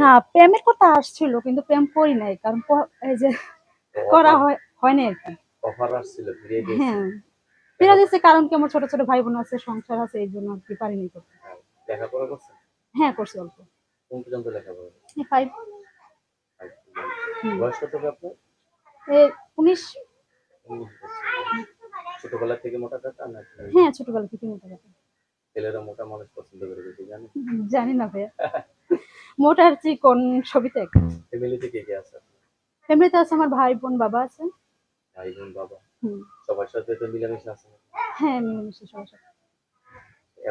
না প্রেমের কথা আসছিল কিন্তু প্রেম করি নাই কারণ এই যে করা হয় হয় না আর কি। অফার আসছিল ফিরিয়ে দিয়েছে। হ্যাঁ ফিরে দিচ্ছে কারণ কি আমার ছোট ছোট ভাই বোন আছে সংসার আছে এই জন্য আর কি পারিনি করতে। হ্যাঁ, লেখাপড়া করছেন হ্যাঁ করছি অল্প। কোন পর্যন্ত লেখাপড়া? করছেন? ফাইভ বয়স কত আপনার? উনিশ। উনিশ ছোটবেলা থেকে মোটা কাটা নাকি? হ্যাঁ ছোটবেলা থেকে মোটা কথা ছেলেরা মোটা মানুষ পছন্দ করে বেশি জানেন? জানি না ভাইয়া। মোটার চিকন ছবিতে? ফ্যামিলিতে কে কে আছে? ফ্যামিলিতে আছে আমার ভাই বোন বাবা আছে। ভাই বোন বাবা সবার সাথে তো মিলামিশা আছে? হ্যাঁ মিলেমিশে সবার সাথে।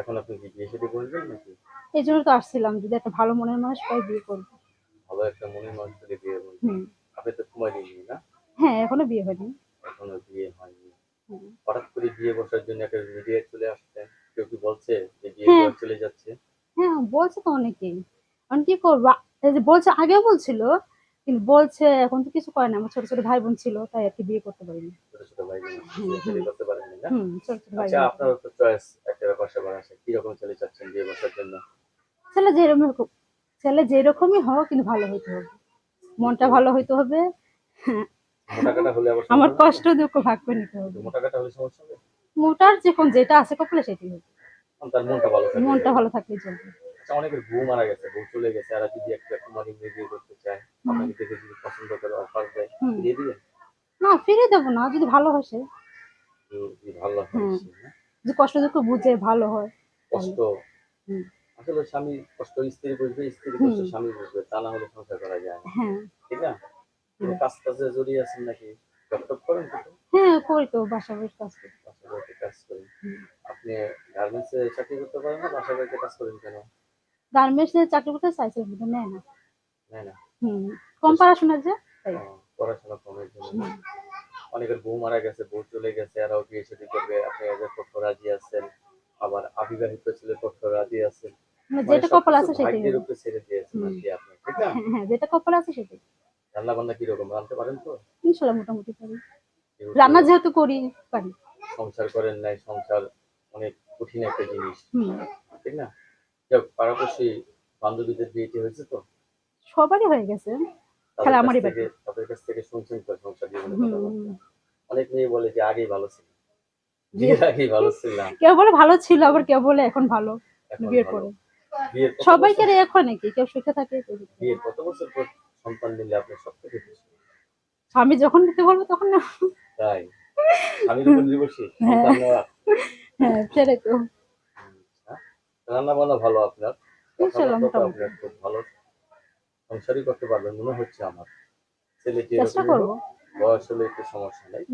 এখন আপনি কি বিয়ে শাদী করবেন নাকি? এই জন্য তো আসছিলাম যদি একটা ভালো মনের মানুষ পাই বিয়ে করব। ভালো একটা মনের মানুষ করে বিয়ে করবেন। আপনি তো কুমারী না? হ্যাঁ এখনও বিয়ে হয়নি। এখনও বিয়ে হয়নি। হঠাৎ করে বিয়ে বসার জন্য একটা মিডিয়া চলে আসছে। কেউ কি বলছে যে বিয়ে হ্যাঁ। চলে যাচ্ছে? হ্যাঁ বলছে তো অনেকেই। আমি কি করব? বলছে আগেও বলছিল কিন্তু বলছে এখন তো কিছু করে না আমার ছোট ছোট ভাই বোন ছিল তাই আর কি বিয়ে করতে পারিনি। ছেলে যেরকম ছেলে যেরকমই হোক কিন্তু ভালো হইতে হবে। মনটা ভালো হইতে হবে। আমার কষ্ট দুঃখ ভাগ করে নিতে হবে। মোটার যখন যেটা আছে কপালে সেটাই হবে। মনটা ভালো থাকে। মনটা ভালো থাকলেই চলবে। আচ্ছা অনেকের বউ মারা গেছে বউ চলে গেছে। আর যদি একটা কুমারী মেয়ে বিয়ে করতে চায় আপনাকে দেখে যদি পছন্দ করে অফার দেয় দিয়ে দিবেন? না ফিরে দেবো না যদি ভালো হয় সে। যদি ভালো হয়? যদি কষ্ট দুঃখ বুঝে ভালো হয় কষ্ট? আসলে স্বামী কষ্ট স্ত্রী বুঝবে স্ত্রী কষ্ট স্বামী বুঝবে তা না হলে সংসার করা যায় হ্যাঁ। ঠিক না? কাজ কাজে জড়িয়ে আছেন নাকি? জব করেন হ্যাঁ করি তো বাসা বাড়ির কাজ করি। বাসা বাড়িতে কাজ করেন। হুম। আপনি গার্মেন্টস চাকরি করতে পারেন না বাসা বাড়িতে কাজ করেন কেন? গার্মেন্টসে চাকরি করতে চাইছে কিন্তু নেয় না। না। হুম কম পড়াশোনা যে পড়াশোনা কমের জন্য অনেকের বউ মারা গেছে বউ চলে গেছে আরও বিয়ে শাদী করবে। আপনি এদের পক্ষ রাজি আছেন আবার অবিবাহিত ছেলের পক্ষ রাজি আছেন। মানে মানে যেটা কপাল আছে সেটাই। হবে। ছেড়ে দিয়েছেন। আপনি ঠিক না? হ্যাঁ হ্যাঁ যেটা কপাল আছে সেটাই। রান্না বান্না কীরকম? রাঁধতে পারেন তো? ইনশাল্লাহ মোটামুটি পারি। রান্না যেহেতু করি পারি। সংসার করেন নাই সংসার অনেক কঠিন একটা জিনিস। ঠিক না? পাড়াপড়শি বান্ধবীদের বিয়েটি হয়েছে তো? সবারই হয়ে গেছে। কাছ আমারই থেকে তাদের কাছ থেকে শুনছেন তো সংসার কথাবার্তা অনেক মেয়ে বলে যে আগেই ভালো ছিল। বিয়ের আগেই ভালো ছিলাম কেউ বলে ভালো ছিল আবার কেউ বলে এখন ভালো। বিয়ের পরে। সবাইকে হয় নাকি? কেউ সুখে থাকে বিয়ের কত বছর পর সন্তান নিলে আপনি সব থেকে স্বামী যখন দিতে বলব তখন না। তাই? স্বামীর উপর নির্ভরশীল হ্যাঁ সেটাই তো। রান্না বান্না ভালো আপনার খুব ভালো। সংসারই করতে পারবেন মনে হচ্ছে আমার। ছেলে বয়স হলে একটু সমস্যা নেই।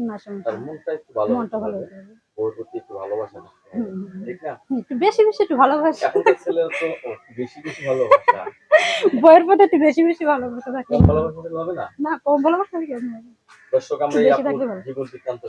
তার মনটা একটু ভালো। ওর প্রতি একটু ভালোবাসা। ঠিক না? একটু বেশি বেশি একটু ভালোবাসা। ছেলে তো বেশি বেশি ভালোবাসা। বইয়ের প্রতি একটু বেশি বেশি ভালোবাসা থাকে ভালোবাসা হবে না? না কম ভালোবাসা দর্শক আমরা জীবন বৃত্তান্ত